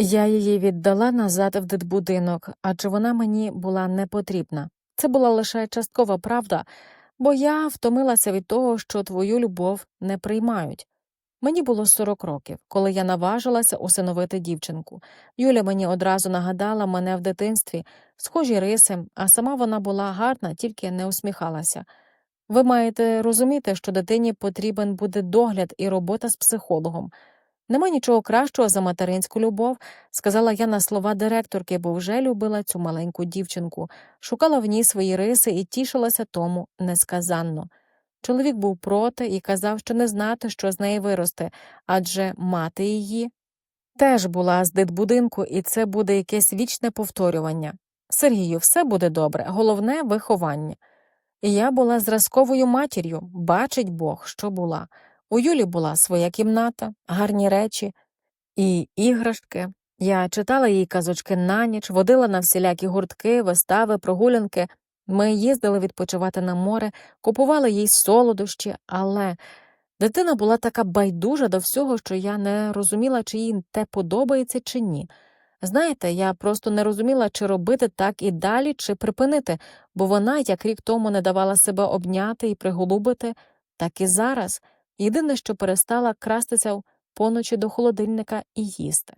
Я її віддала назад в дитбудинок, адже вона мені була не потрібна. Це була лише часткова правда, бо я втомилася від того, що твою любов не приймають. Мені було 40 років, коли я наважилася усиновити дівчинку. Юля мені одразу нагадала мене в дитинстві, схожі риси, а сама вона була гарна, тільки не усміхалася. Ви маєте розуміти, що дитині потрібен буде догляд і робота з психологом. Нема нічого кращого за материнську любов, сказала я на слова директорки, бо вже любила цю маленьку дівчинку, шукала в ній свої риси і тішилася тому несказанно. Чоловік був проти і казав, що не знати, що з неї виросте, адже мати її теж була з дитбудинку, і це буде якесь вічне повторювання. Сергію, все буде добре, головне виховання. Я була зразковою матір'ю, бачить Бог, що була. У Юлі була своя кімната, гарні речі і іграшки. Я читала їй казочки на ніч, водила на всілякі гуртки, вистави, прогулянки. Ми їздили відпочивати на море, купували їй солодощі, але дитина була така байдужа до всього, що я не розуміла, чи їй те подобається, чи ні. Знаєте, я просто не розуміла, чи робити так і далі, чи припинити, бо вона, як рік тому, не давала себе обняти і приголубити, так і зараз. Єдине, що перестала крастися поночі до холодильника і їсти.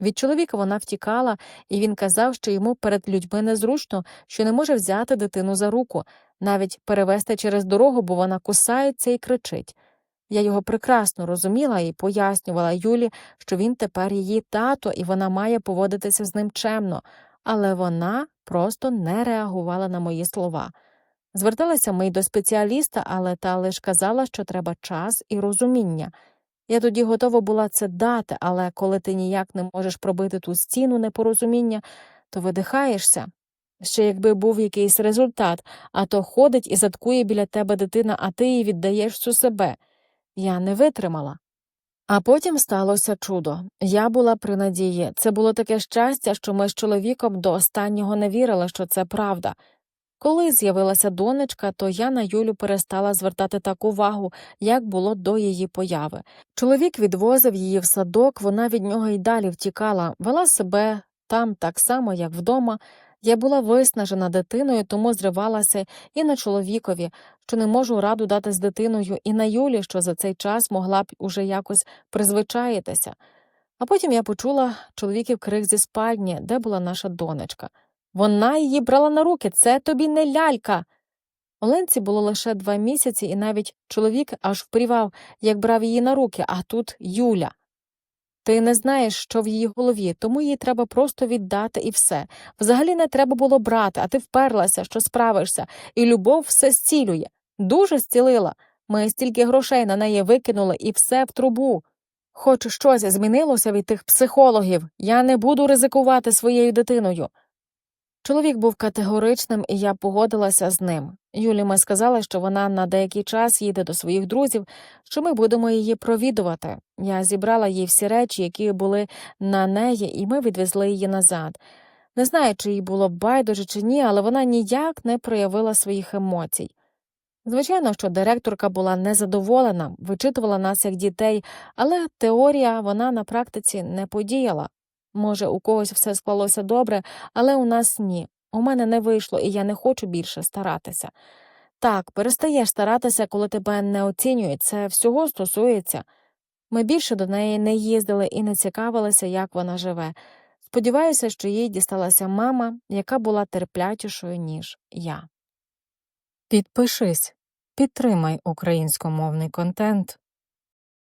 Від чоловіка вона втікала, і він казав, що йому перед людьми незручно, що не може взяти дитину за руку, навіть перевести через дорогу, бо вона кусається і кричить. Я його прекрасно розуміла і пояснювала Юлі, що він тепер її тато, і вона має поводитися з ним чемно, але вона просто не реагувала на мої слова. Зверталася ми й до спеціаліста, але та лиш казала, що треба час і розуміння. Я тоді готова була це дати, але коли ти ніяк не можеш пробити ту стіну непорозуміння, то видихаєшся. Ще якби був якийсь результат, а то ходить і заткує біля тебе дитина, а ти їй віддаєш всю себе. Я не витримала. А потім сталося чудо. Я була при надії. Це було таке щастя, що ми з чоловіком до останнього не вірили, що це правда. Коли з'явилася донечка, то я на Юлю перестала звертати так увагу, як було до її появи. Чоловік відвозив її в садок, вона від нього й далі втікала, вела себе там так само, як вдома. Я була виснажена дитиною, тому зривалася і на чоловікові, що не можу раду дати з дитиною, і на Юлі, що за цей час могла б уже якось призвичаїтися. А потім я почула чоловіків крик зі спальні, де була наша донечка. Вона її брала на руки, це тобі не лялька. Оленці було лише два місяці, і навіть чоловік аж впрівав, як брав її на руки, а тут Юля. Ти не знаєш, що в її голові, тому її треба просто віддати і все. Взагалі не треба було брати, а ти вперлася, що справишся, і любов все зцілює. Дуже зцілила. Ми стільки грошей на неї викинули і все в трубу. Хоч щось змінилося від тих психологів, я не буду ризикувати своєю дитиною. Чоловік був категоричним, і я погодилася з ним. Юлі ми сказали, що вона на деякий час їде до своїх друзів, що ми будемо її провідувати. Я зібрала їй всі речі, які були на неї, і ми відвезли її назад. Не знаю, чи їй було байдуже чи ні, але вона ніяк не проявила своїх емоцій. Звичайно, що директорка була незадоволена, вичитувала нас як дітей, але теорія вона на практиці не подіяла. Може, у когось все склалося добре, але у нас ні. У мене не вийшло, і я не хочу більше старатися. Так, перестаєш старатися, коли тебе не оцінюють, це всього стосується. Ми більше до неї не їздили і не цікавилися, як вона живе. Сподіваюся, що їй дісталася мама, яка була терплячішою, ніж я. Підпишись, підтримай українськомовний контент.